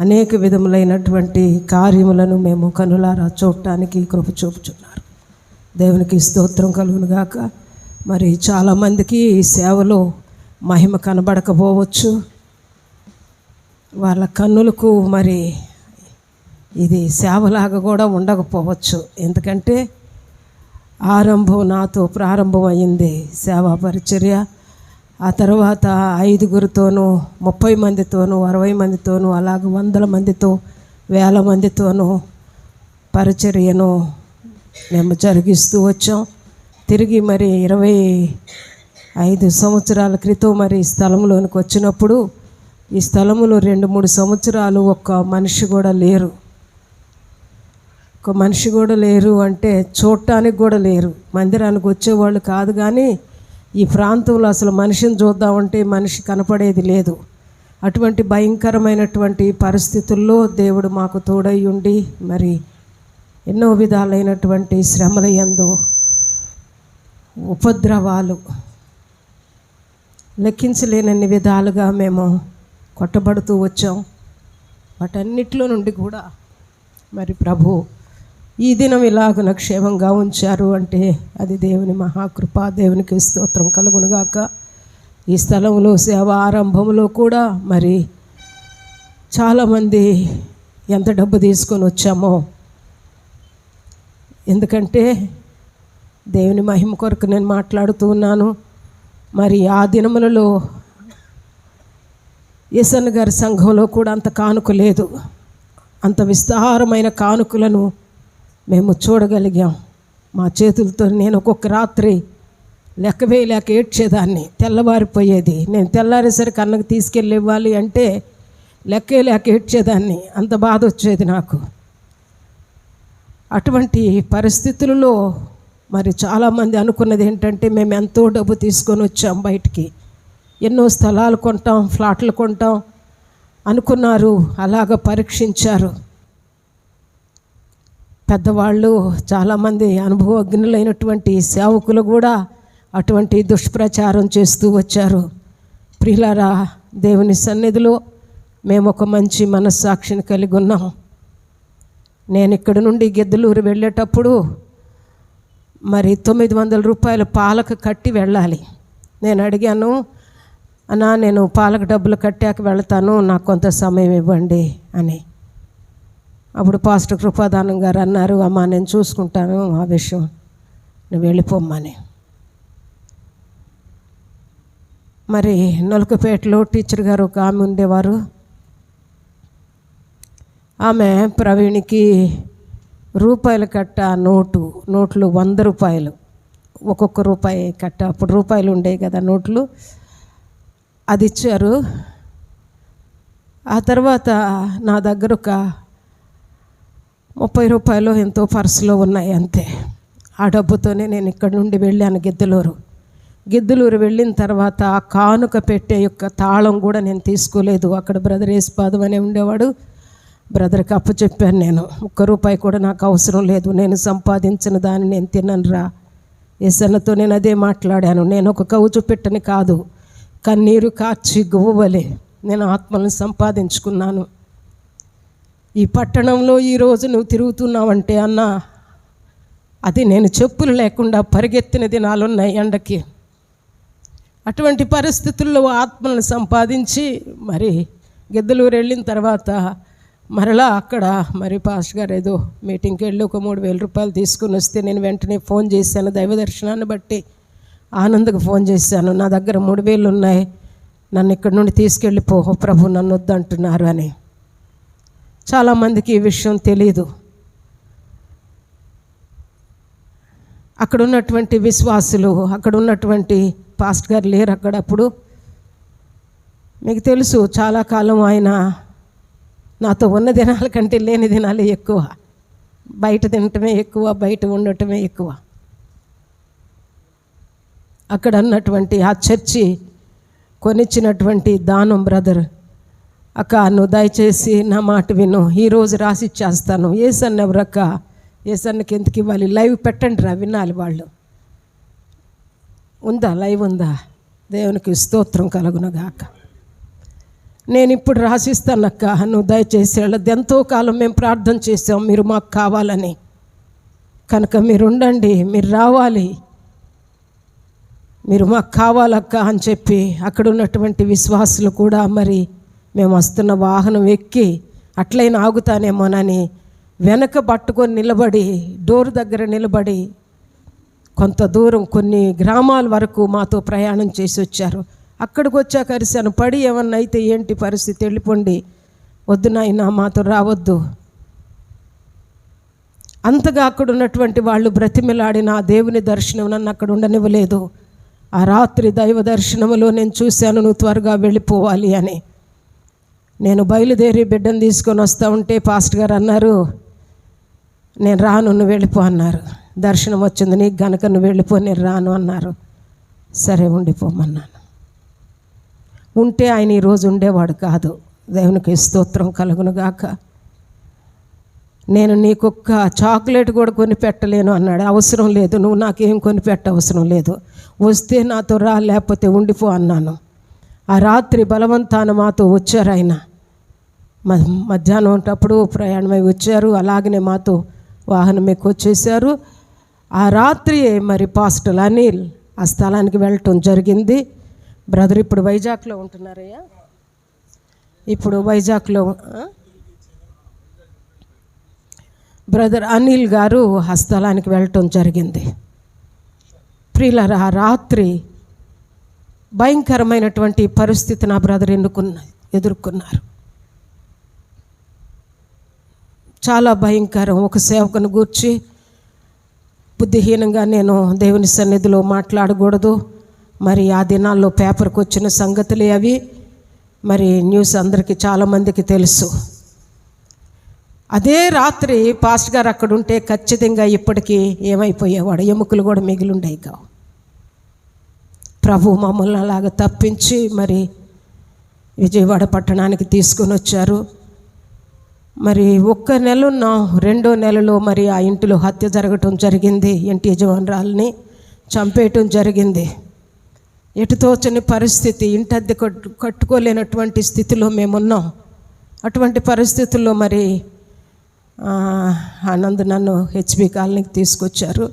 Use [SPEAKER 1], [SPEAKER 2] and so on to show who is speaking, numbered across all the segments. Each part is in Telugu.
[SPEAKER 1] అనేక విధములైనటువంటి కార్యములను మేము కనులారా చూడటానికి కృప చూపుచున్నారు. దేవునికి స్తోత్రం కలుగునుగాక మరి చాలామందికి ఈ సేవలో మహిమ కనబడకపోవచ్చు. వాళ్ళ కన్నులకు మరి ఇది సేవలాగా కూడా ఉండకపోవచ్చు. ఎందుకంటే ఆరంభం నాతో ప్రారంభం సేవా పరిచర్య. ఆ తర్వాత ఐదుగురితోనూ ముప్పై మందితోనూ అరవై మందితోనూ అలాగ వందల మందితో వేల మందితోనూ పరిచర్యను మేము జరిగిస్తూ వచ్చాం. తిరిగి మరి ఇరవై ఐదు సంవత్సరాల క్రితం మరి ఈ స్థలంలోనికి వచ్చినప్పుడు ఈ స్థలంలో రెండు మూడు సంవత్సరాలు ఒక్క మనిషి కూడా లేరు. ఒక మనిషి కూడా లేరు అంటే చూడటానికి కూడా లేరు. మందిరానికి వచ్చేవాళ్ళు కాదు కానీ ఈ ప్రాంతంలో అసలు మనిషిని చూద్దామంటే మనిషి కనపడేది లేదు. అటువంటి భయంకరమైనటువంటి పరిస్థితుల్లో దేవుడు మాకు తోడై ఉండి మరి ఎన్నో విధాలైనటువంటి శ్రమల ఎందు ఉపద్రవాలు లెక్కించలేనన్ని విధాలుగా మేము కొట్టబడుతూ వచ్చాం. వాటన్నిటిలో నుండి కూడా మరి ప్రభు ఈ దినం ఇలాగున క్షేమంగా ఉంచారు అంటే అది దేవుని మహాకృప దేవునికి స్తోత్రం కలుగునుగాక. ఈ స్థలంలో సేవ ఆరంభంలో కూడా మరి చాలామంది ఎంత డబ్బు తీసుకొని వచ్చామో. ఎందుకంటే దేవుని మహిమ కొరకు నేను మాట్లాడుతూ ఉన్నాను. మరి ఆ దినములలో ఏసన్న గారి సంఘంలో కూడా అంత కానుక లేదు. అంత విస్తారమైన కానుకలను మేము చూడగలిగాం. మా చేతులతో నేను ఒక్కొక్క రాత్రి లెక్క వేయలేక ఏడ్చేదాన్ని. తెల్లవారిపోయేది. నేను తెల్లారేసరికి అన్నకు తీసుకెళ్ళి ఇవ్వాలి అంటే లెక్కే లేక ఏడ్చేదాన్ని. అంత బాధ వచ్చేది నాకు. అటువంటి పరిస్థితులలో మరి చాలామంది అనుకున్నది ఏంటంటే మేము ఎంతో డబ్బు తీసుకొని వచ్చాం బయటికి. ఎన్నో స్థలాలు కొంటాం ఫ్లాట్లు కొంటాం అనుకున్నారు. అలాగ పరీక్షించారు. పెద్దవాళ్ళు చాలామంది అనుభవజ్ఞులైనటువంటి సేవకులు కూడా అటువంటి దుష్ప్రచారం చేస్తూ వచ్చారు. ప్రియులారా దేవుని సన్నిధిలో మేము ఒక మంచి మనస్సాక్షిని కలిగి ఉన్నాం. నేను ఇక్కడ నుండి గిద్దలూరు వెళ్ళేటప్పుడు మరి తొమ్మిది వందల రూపాయలు పాలకు కట్టి వెళ్ళాలి. నేను అడిగాను అన్నా నేను పాలకు డబ్బులు కట్టాక వెళ్తాను నాకు కొంత సమయం ఇవ్వండి అని. అప్పుడు పాస్టర్ కృపాదానం గారు అన్నారు అమ్మా నేను చూసుకుంటాను ఆ విషయం. నువ్వు వెళ్ళిపోమ్మని. మరి నొలకపేటలో టీచర్ గారు ఒక ఆమె ఉండేవారు. ఆమె ప్రవీణ్కి రూపాయలు కట్ట నోటు నోట్లు వంద రూపాయలు ఒక్కొక్క రూపాయి కట్ట. అప్పుడు రూపాయలు ఉండేవి కదా నోట్లు. అది ఇచ్చారు. ఆ తర్వాత నా దగ్గర ఒక ముప్పై రూపాయలు ఎంతో పర్సులో ఉన్నాయి అంతే. ఆ డబ్బుతోనే నేను ఇక్కడ నుండి వెళ్ళాను గిద్దలూరు. గిద్దలూరు వెళ్ళిన తర్వాత ఆ కానుక పెట్టే యొక్క తాళం కూడా నేను తీసుకోలేదు. అక్కడ బ్రదర్ ఏసుపాదం అనే ఉండేవాడు. బ్రదర్కి అప్పు చెప్పాను నేను. ఒక్క రూపాయి కూడా నాకు అవసరం లేదు. నేను సంపాదించిన దాన్ని నేను తినను రా. ఎసన్నతో నేను అదే మాట్లాడాను. నేను ఒక కవుచు పెట్టని కాదు. కన్నీరు కార్చి గువ్వలే నేను ఆత్మలను సంపాదించుకున్నాను. ఈ పట్టణంలో ఈరోజు నువ్వు తిరుగుతున్నావంటే అన్న అది నేను చెప్పులు లేకుండా పరిగెత్తిన దినాలు ఉన్నాయి ఎండకి. అటువంటి పరిస్థితుల్లో ఆత్మలను సంపాదించి మరి గిద్దలూరు వెళ్ళిన తర్వాత మరలా అక్కడ మరి పాస్ గారు ఏదో మీటింగ్కి వెళ్ళి ఒక మూడు వేల రూపాయలు తీసుకుని వస్తే నేను వెంటనే ఫోన్ చేశాను దైవ దర్శనాన్ని బట్టి ఆనందకు ఫోన్ చేశాను. నా దగ్గర మూడు వేలు ఉన్నాయి నన్ను ఇక్కడ నుండి తీసుకెళ్ళిపో ప్రభు నన్ను వద్దంటున్నారు అని. చాలామందికి ఈ విషయం తెలియదు అక్కడ ఉన్నటువంటి విశ్వాసులు అక్కడ ఉన్నటువంటి పాస్ట్ గారు లేరు అక్కడప్పుడు. మీకు తెలుసు చాలా కాలం ఆయన నాతో ఉన్న దినాల కంటే లేని దినాలే ఎక్కువ. బయట తినటమే ఎక్కువ బయట ఉండటమే ఎక్కువ. అక్కడ ఉన్నటువంటి ఆ చర్చి కొనిచ్చినటువంటి దానం బ్రదర్. అక్క నువ్వు దయచేసి నా మాట విను. ఈరోజు రాసి ఇచ్చేస్తాను. ఏసన్న ఎవరక్క? ఏసన్నకి ఎందుకు ఇవ్వాలి? లైవ్ పెట్టండి రా వినాలి వాళ్ళు. ఉందా? లైవ్ ఉందా? దేవునికి స్తోత్రం కలుగునగాక. నేను ఇప్పుడు రాసిస్తానక్క నువ్వు దయచేసి వెళ్ళదు ఎంతో కాలం మేము ప్రార్థన చేసాం మీరు మాకు కావాలని. కనుక మీరు ఉండండి. మీరు రావాలి. మీరు మాకు కావాలక్క అని చెప్పి అక్కడ ఉన్నటువంటి విశ్వాసులు కూడా మరి మేము వస్తున్న వాహనం ఎక్కి అట్లయినా ఆగుతానేమోనని వెనక పట్టుకొని నిలబడి డోర్ దగ్గర నిలబడి కొంత దూరం కొన్ని గ్రామాల వరకు మాతో ప్రయాణం చేసి వచ్చారు. అక్కడికి వచ్చాక అరిశాను పడి ఏమన్నా అయితే ఏంటి పరిస్థితి? వెళ్ళిపోండి. వద్దు నాయనా మాతో రావద్దు. అంతగా అక్కడ ఉన్నటువంటి వాళ్ళు బ్రతిమిలాడిన ఆ దేవుని దర్శనం నన్ను అక్కడ ఉండనివ్వలేదు. ఆ రాత్రి దైవ దర్శనములో నేను చూశాను నువ్వు త్వరగా వెళ్ళిపోవాలి అని. నేను బయలుదేరి బిడ్డను తీసుకొని వస్తూ ఉంటే పాస్ట్ గారు అన్నారు నేను రాను నువ్వు వెళ్ళిపో అన్నారు. దర్శనం వచ్చింది నీకు గనక నువ్వు వెళ్ళిపో నేను రాను అన్నారు. సరే ఉండిపోమన్నాను. ఉంటే ఆయన ఈరోజు ఉండేవాడు కాదు. దేవునికి స్తోత్రం కలుగును గాక. నేను నీకొక్క చాక్లెట్ కూడా కొని పెట్టలేను అన్నాడు. అవసరం లేదు నువ్వు నాకేం కొని పెట్ట అవసరం లేదు. వస్తే నాతో రా లేకపోతే ఉండిపో అన్నాను. ఆ రాత్రి బలవంతాన మాతో వచ్చారు ఆయన. మధ్యాహ్నం ఉంటప్పుడు ప్రయాణమై వచ్చారు. అలాగనే మాతో వాహనం ఎక్కువ వచ్చేసారు ఆ రాత్రి మరి పాస్టల్ అనిల్ ఆ స్థలానికి వెళ్ళటం జరిగింది. బ్రదర్ ఇప్పుడు వైజాగ్లో ఉంటున్నారయ్యా? ఇప్పుడు వైజాగ్లో బ్రదర్ అనిల్ గారు ఆ స్థలానికి వెళ్ళటం జరిగింది. ప్రియుల ఆ రాత్రి భయంకరమైనటువంటి పరిస్థితి నా బ్రదర్ ఎన్నుకున్న ఎదుర్కొన్నారు. చాలా భయంకరం. ఒక సేవకుని గూర్చి బుద్ధిహీనంగా నేను దేవుని సన్నిధిలో మాట్లాడకూడదు. మరి ఆ దినాల్లో పేపర్కి వచ్చిన సంగతులే అవి. మరి న్యూస్ అందరికీ చాలామందికి తెలుసు. అదే రాత్రి పాస్ట్ గారు అక్కడ ఉంటే ఖచ్చితంగా ఇప్పటికీ ఏమైపోయేవాడు? ఎముకలు కూడా మిగిలి కావు. ప్రభు మమ్మల్ని అలాగ తప్పించి మరి విజయవాడ పట్టణానికి తీసుకొని వచ్చారు. మరి ఒక్క నెల ఉన్నాం రెండో నెలలో మరి ఆ ఇంటిలో హత్య జరగటం జరిగింది. ఇంటి యజమానురాల్ని చంపేయటం జరిగింది. ఎటు తోచని పరిస్థితి ఇంటి అద్దె కట్టు కట్టుకోలేనటువంటి స్థితిలో మేమున్నాం. అటువంటి పరిస్థితుల్లో మరి ఆనంద్ నన్ను హెచ్పి కాలనీకి తీసుకొచ్చారు.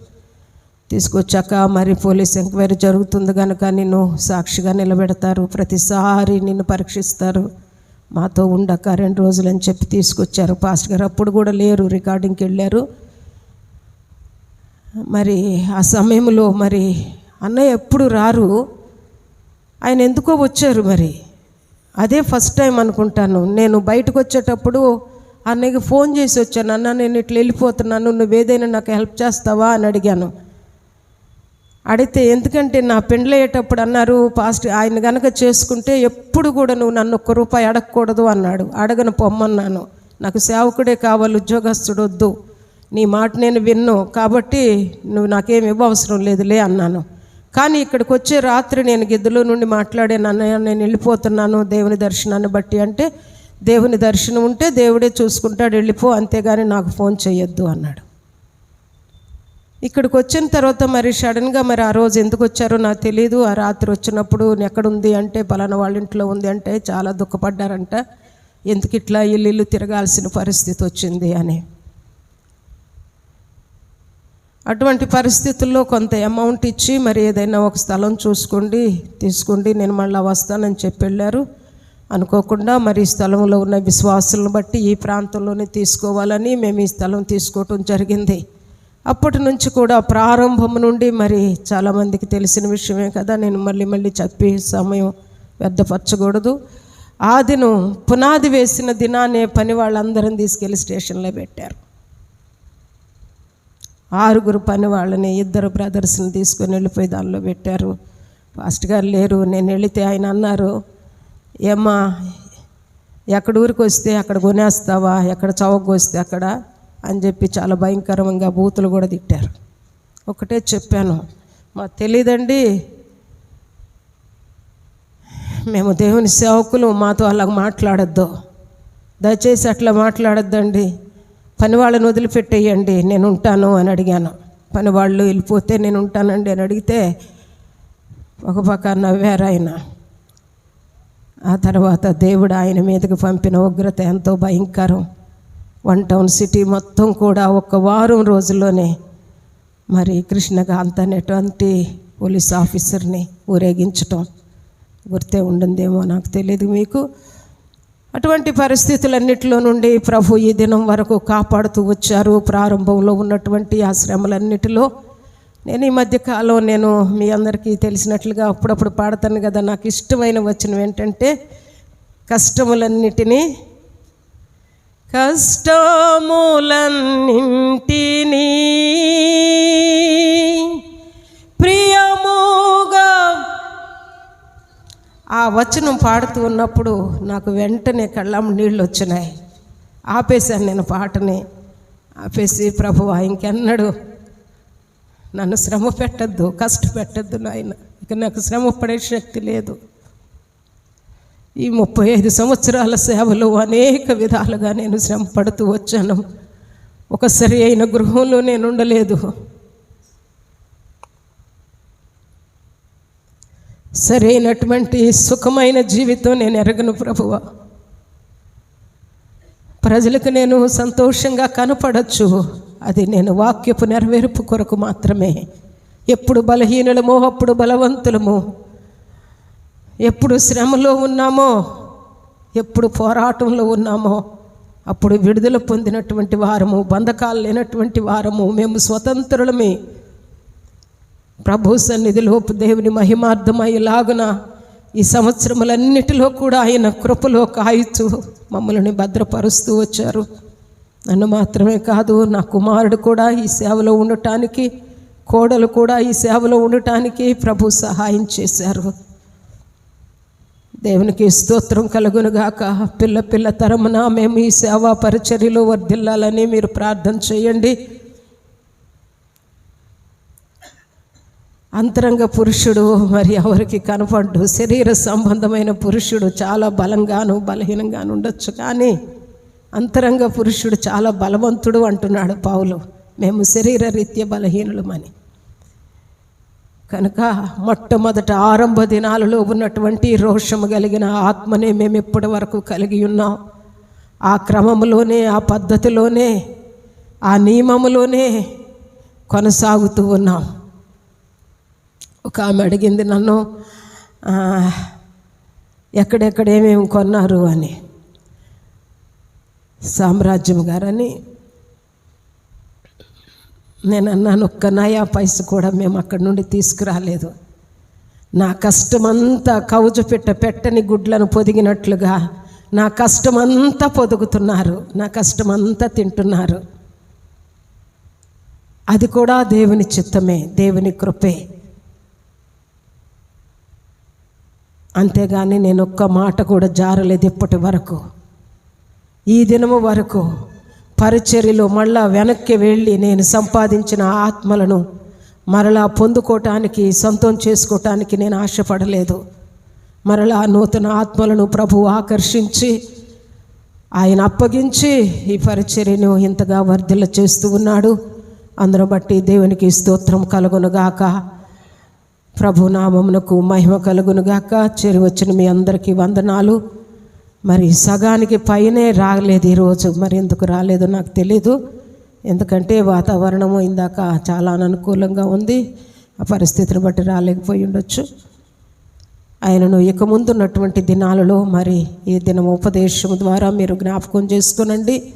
[SPEAKER 1] తీసుకొచ్చాక మరి పోలీస్ ఎంక్వైరీ జరుగుతుంది కనుక నిన్ను సాక్షిగా నిలబెడతారు. ప్రతిసారి నిన్ను పరీక్షిస్తారు. మాతో ఉండక రెండు రోజులు అని చెప్పి తీసుకొచ్చారు. పాస్టర్ గారు అప్పుడు కూడా లేరు రికార్డింగ్కి వెళ్ళారు. మరి ఆ సమయంలో మరి అన్నయ్య ఎప్పుడు రారు? ఆయన ఎందుకో వచ్చారు మరి? అదే ఫస్ట్ టైం అనుకుంటాను. నేను బయటకు వచ్చేటప్పుడు అన్నయ్యకి ఫోన్ చేసి వచ్చాను. అన్న నేను ఇట్లా వెళ్ళిపోతున్నాను. నువ్వు ఏదైనా నాకు హెల్ప్ చేస్తావా? అని అడిగాను. అడిగితే ఎందుకంటే నా పెండ్లయ్యేటప్పుడు అన్నారు పాస్ట్ ఆయన గనక చేసుకుంటే ఎప్పుడు కూడా నువ్వు నన్ను ఒక్క రూపాయి అడగకూడదు అన్నాడు. అడగను పొమ్మన్నాను. నాకు సేవకుడే కావాలి ఉద్యోగస్తుడు వద్దు. నీ మాట నేను విన్ను. కాబట్టి నువ్వు నాకేం ఇవ్వవసరం లేదులే అన్నాను. కానీ ఇక్కడికి వచ్చే రాత్రి నేను గిద్దలో నుండి మాట్లాడే నన్నయ్య నేను వెళ్ళిపోతున్నాను దేవుని దర్శనాన్ని బట్టి. అంటే దేవుని దర్శనం ఉంటే దేవుడే చూసుకుంటాడు వెళ్ళిపో అంతేగాని నాకు ఫోన్ చేయొద్దు అన్నాడు. ఇక్కడికి వచ్చిన తర్వాత మరి సడన్గా మరి ఆ రోజు ఎందుకు వచ్చారో నాకు తెలియదు ఆ రాత్రి వచ్చినప్పుడు ఎక్కడుంది? అంటే పలానా వాళ్ళ ఇంట్లో ఉంది అంటే చాలా దుఃఖపడ్డారంట. ఎందుకు ఇట్లా ఇల్లు తిరగాల్సిన పరిస్థితి వచ్చింది? అని. అటువంటి పరిస్థితుల్లో కొంత అమౌంట్ ఇచ్చి మరి ఏదైనా ఒక స్థలం చూసుకోండి తీసుకోండి నేను మళ్ళీ వస్తానని చెప్పి వెళ్ళారు. అనుకోకుండా మరి ఈ స్థలంలో ఉన్న విశ్వాసులను బట్టి ఈ ప్రాంతంలోనే తీసుకోవాలని మేము ఈ స్థలం తీసుకోవటం జరిగింది. అప్పటి నుంచి కూడా ప్రారంభం నుండి మరి చాలామందికి తెలిసిన విషయమే కదా నేను మళ్ళీ మళ్ళీ చెప్పి సమయం వ్యర్థపరచకూడదు. ఆ దినం పునాది వేసిన దినానే పని వాళ్ళందరం తీసుకెళ్ళి స్టేషన్లో పెట్టారు. ఆరుగురు పని వాళ్ళని ఇద్దరు బ్రదర్స్ని తీసుకొని వెళ్ళిపోయి దానిలో పెట్టారు. ఫాస్ట్ గారు లేరు నేను వెళితే ఆయన అన్నారు ఏమ్మా ఎక్కడ ఊరికి వస్తే అక్కడ కొనేస్తావా ఎక్కడ చౌకకు వస్తే అక్కడ? అని చెప్పి చాలా భయంకరంగా బూతులు కూడా తిట్టారు. ఒకటే చెప్పాను మాకు తెలియదండి మేము దేవుని సేవకులు మాతో అలా మాట్లాడద్దు. దయచేసి అట్లా మాట్లాడద్దండి. పని వాళ్ళని వదిలిపెట్టేయండి నేను ఉంటాను అని అడిగాను. పని వాళ్ళు వెళ్ళిపోతే నేను ఉంటానండి అని అడిగితే ఒక పక్క నవ్వారు ఆయన. ఆ తర్వాత దేవుడు ఆయన మీదకి పంపిన ఉగ్రత ఎంతో భయంకరం. వన్ టౌన్ సిటీ మొత్తం కూడా ఒక వారం రోజుల్లోనే మరి కృష్ణకాంత్ అనేటువంటి పోలీస్ ఆఫీసర్ని ఊరేగించటం గుర్తే ఉండిందేమో నాకు తెలియదు మీకు. అటువంటి పరిస్థితులన్నిటిలో నుండి ప్రభు ఈ దినం వరకు కాపాడుతూ వచ్చారు. ప్రారంభంలో ఉన్నటువంటి ఆ శ్రమలన్నిటిలో నేను ఈ మధ్యకాలం నేను మీ అందరికీ తెలిసినట్లుగా అప్పుడప్పుడు పాడతాను కదా నాకు ఇష్టమైన వచ్చినవి ఏంటంటే కష్టములన్నిటినీ కష్టములన్నింటినీ ప్రియముగా. ఆ వచనం పాడుతూ ఉన్నప్పుడు నాకు వెంటనే కళ్ళం నీళ్ళు వచ్చినాయి ఆపేశాను నేను పాటని. ఆపేసి ప్రభువా ఇంకెన్నడు నన్ను శ్రమ పెట్టద్దు కష్టపెట్టద్దు నాయన. ఇక నాకు శ్రమ పడే శక్తి లేదు. ఈ ముప్పై ఐదు సంవత్సరాల సేవలో అనేక విధాలుగా నేను శ్రమ పడుతూ వచ్చాను. ఒక సరి అయిన గృహంలో నేను ఉండలేదు. సరైనటువంటి సుఖమైన జీవితం నేను ఎరగను ప్రభువ. ప్రజలకు నేను సంతోషంగా కనపడచ్చు. అది నేను వాక్యపు నెరవేర్పు కొరకు మాత్రమే. ఎప్పుడు బలహీనులమో అప్పుడు బలవంతులము ఎప్పుడు శ్రమలో ఉన్నామో ఎప్పుడు పోరాటంలో ఉన్నామో అప్పుడు విడుదల పొందినటువంటి వారము బంధకాలు లేనటువంటి వారము మేము స్వతంత్రులమే. ప్రభు సన్నిధిలో దేవుని మహిమార్థమయ్యేలాగున ఈ సంవత్సరములన్నిటిలో కూడా ఆయన కృపలో కాయుచు మమ్మల్ని భద్రపరుస్తూ వచ్చారు. నన్ను మాత్రమే కాదు నా కుమారుడు కూడా ఈ సేవలో ఉండటానికి కోడలు కూడా ఈ సేవలో ఉండటానికి ప్రభు సహాయం చేశారు. దేవునికి స్తోత్రం కలుగునుగాక పిల్ల పిల్ల తరమున మేము ఈ సేవా పరిచర్యలో వర్ధిల్లాలని మీరు ప్రార్థన చేయండి. అంతరంగ పురుషుడు మరి ఎవరికి కనపడ్డు? శరీర సంబంధమైన పురుషుడు చాలా బలంగాను బలహీనంగాను ఉండొచ్చు కానీ అంతరంగ పురుషుడు చాలా బలవంతుడు అంటున్నాడు పావులు మేము శరీర రీత్య బలహీనులమని. కనుక మొట్టమొదట ఆరంభ దినాలలో ఉన్నటువంటి రోషము కలిగిన ఆత్మనే మేము ఇప్పటి వరకు కలిగి ఉన్నాం. ఆ క్రమంలోనే ఆ పద్ధతిలోనే ఆ నియమములోనే కొనసాగుతూ ఉన్నాం. ఒక ఆమె అడిగింది నన్ను ఎక్కడెక్కడ ఏమేమి కొన్నారు అని. సామ్రాజ్యం గారని నేను అన్నాను ఒక్క నయా పైస కూడా మేము అక్కడి నుండి తీసుకురాలేదు. నా కష్టమంతా కౌజు పెట్ట పెట్టని గుడ్లను పొదిగినట్లుగా నా కష్టమంతా పొదుగుతున్నారు నా కష్టమంతా తింటున్నారు. అది కూడా దేవుని చిత్తమే దేవుని కృపే. అంతేగాని నేను ఒక్క మాట కూడా జారలేదు ఇప్పటి వరకు. ఈ దినము వరకు పరిచర్యలో మళ్ళా వెనక్కి వెళ్ళి నేను సంపాదించిన ఆత్మలను మరలా పొందుకోవటానికి సొంతం చేసుకోవటానికి నేను ఆశపడలేదు. మరలా నూతన ఆత్మలను ప్రభు ఆకర్షించి ఆయన అప్పగించి ఈ పరిచర్యను ఇంతగా వర్ధిల్ల చేస్తూ ఉన్నాడు. అందరూ బట్టి దేవునికి స్తోత్రం కలుగునుగాక. ప్రభు నామమునకు మహిమ కలుగునుగాక. చేరి వచ్చిన మీ అందరికీ వందనాలు. మరి సగానికి పైనే రాలేదు ఈరోజు మరి ఎందుకు రాలేదో నాకు తెలీదు. ఎందుకంటే వాతావరణము ఇందాక చాలా అననుకూలంగా ఉంది. ఆ పరిస్థితిని బట్టి రాలేకపోయి ఉండొచ్చు. ఆయనను ఇక ముందున్నటువంటి దినాలలో మరి ఈ దినం ఉపదేశం ద్వారా మీరు జ్ఞాపకం చేసుకునండి.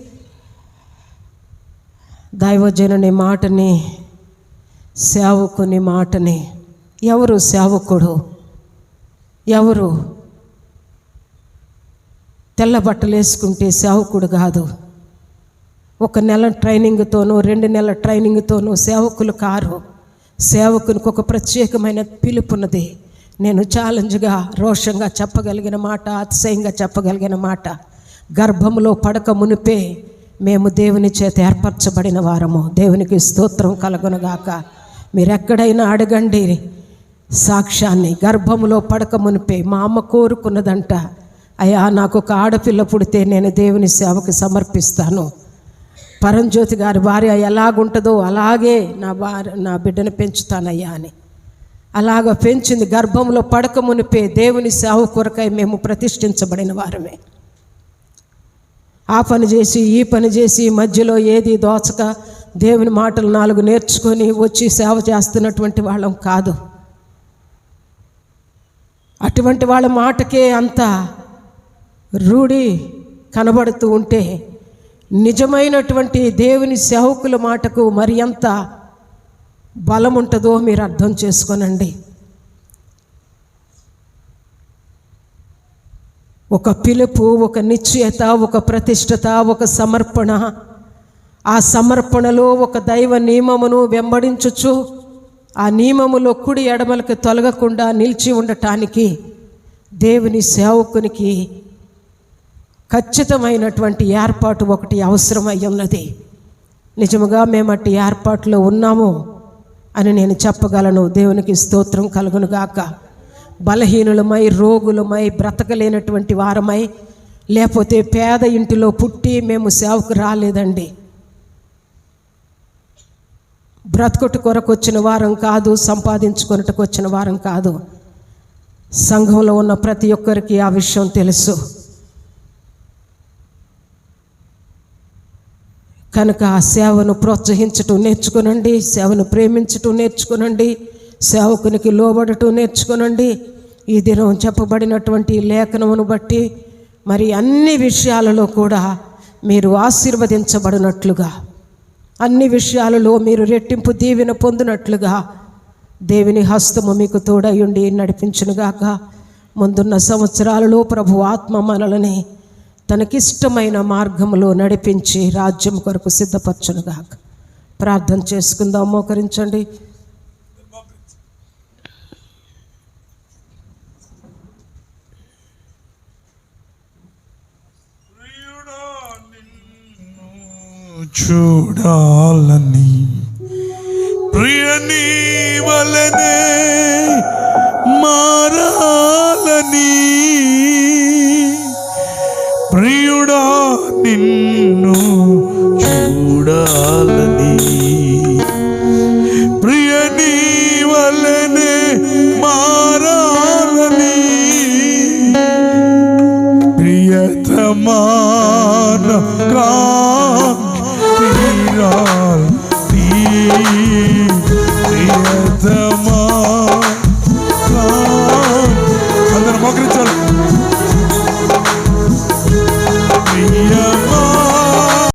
[SPEAKER 1] దైవజనుని మాటని సేవకుని మాటని ఎవరు సేవకుడు? ఎవరు తెల్ల బట్టలు వేసుకుంటే సేవకుడు కాదు. ఒక నెల ట్రైనింగ్తోనో రెండు నెలల ట్రైనింగ్తోనూ సేవకులు కారు. సేవకునికి ఒక ప్రత్యేకమైన పిలుపున్నది. నేను ఛాలెంజ్గా రోషంగా చెప్పగలిగిన మాట అతిశయంగా చెప్పగలిగిన మాట. గర్భములో పడక మునిపే మేము దేవుని చేత ఏర్పరచబడిన వారము. దేవునికి స్తోత్రం కలగనుగాక. మీరు ఎక్కడైనా అడగండి సాక్ష్యాన్ని. గర్భములో పడక మునిపే మా అమ్మ కోరుకున్నదంట. అయ్యా నాకు ఒక ఆడపిల్ల పుడితే నేను దేవుని సేవకు సమర్పిస్తాను. పరంజ్యోతి గారి భార్య ఎలాగుంటుందో అలాగే నా భార్య నా బిడ్డను పెంచుతానయ్యా అని. అలాగ పెంచింది గర్భంలో పడక మునిపే దేవుని సేవ కొరకై మేము ప్రతిష్ఠించబడిన వారమే. ఆ పని చేసి ఈ పని చేసి మధ్యలో ఏది దోచక దేవుని మాటలు నాలుగు నేర్చుకొని వచ్చి సేవ చేస్తున్నటువంటి వాళ్ళం కాదు. అటువంటి వాళ్ళ మాటకే అంతా రూఢి కనబడుతూ ఉంటే నిజమైనటువంటి దేవుని సేవకుల మాటకు మరి ఎంత బలం ఉంటుందో మీరు అర్థం చేసుకోనండి. ఒక పిలుపు ఒక నిశ్చయత ఒక ప్రతిష్టత ఒక సమర్పణ ఆ సమర్పణలో ఒక దైవ నియమమును వెంబడించుచు ఆ నియమములో కుడి ఎడమలకు తొలగకుండా నిలిచి ఉండటానికి దేవుని సేవకునికి ఖచ్చితమైనటువంటి ఏర్పాటు ఒకటి అవసరమై ఉన్నది. నిజముగా మేము అట్టి ఏర్పాటులో ఉన్నాము అని నేను చెప్పగలను. దేవునికి స్తోత్రం కలుగునుగాక బలహీనులమై రోగులమై బ్రతకలేనటువంటి వారమై లేకపోతే పేద ఇంటిలో పుట్టి మేము సేవకు రాలేదండి. బ్రతుకుట కొరకు వచ్చిన వారం కాదు సంపాదించుకొనుటకు వచ్చిన వారం కాదు. సంఘంలో ఉన్న ప్రతి ఒక్కరికి ఆ విషయం తెలుసు. కనుక ఆ సేవను ప్రోత్సహించటం నేర్చుకునండి సేవను ప్రేమించటం నేర్చుకునండి సేవకునికి లోబడటం నేర్చుకునండి. ఈ దినం చెప్పబడినటువంటి లేఖనమును బట్టి మరి అన్ని విషయాలలో కూడా మీరు ఆశీర్వదించబడినట్లుగా అన్ని విషయాలలో మీరు రెట్టింపు దీవెన పొందినట్లుగా దేవుని హస్తము మీకు తోడయుండి నడిపించునుగాక. ముందున్న సంవత్సరాలలో ప్రభు ఆత్మ మనలని తనకిష్టమైన మార్గంలో నడిపించి రాజ్యం కొరకు సిద్ధపరచునుగాక. ప్రార్థన చేసుకుందాం మోకరించండి.
[SPEAKER 2] చూడాలని ప్రియని వలనే మారాలని ప్రియుడా నిన్ను చూడాలని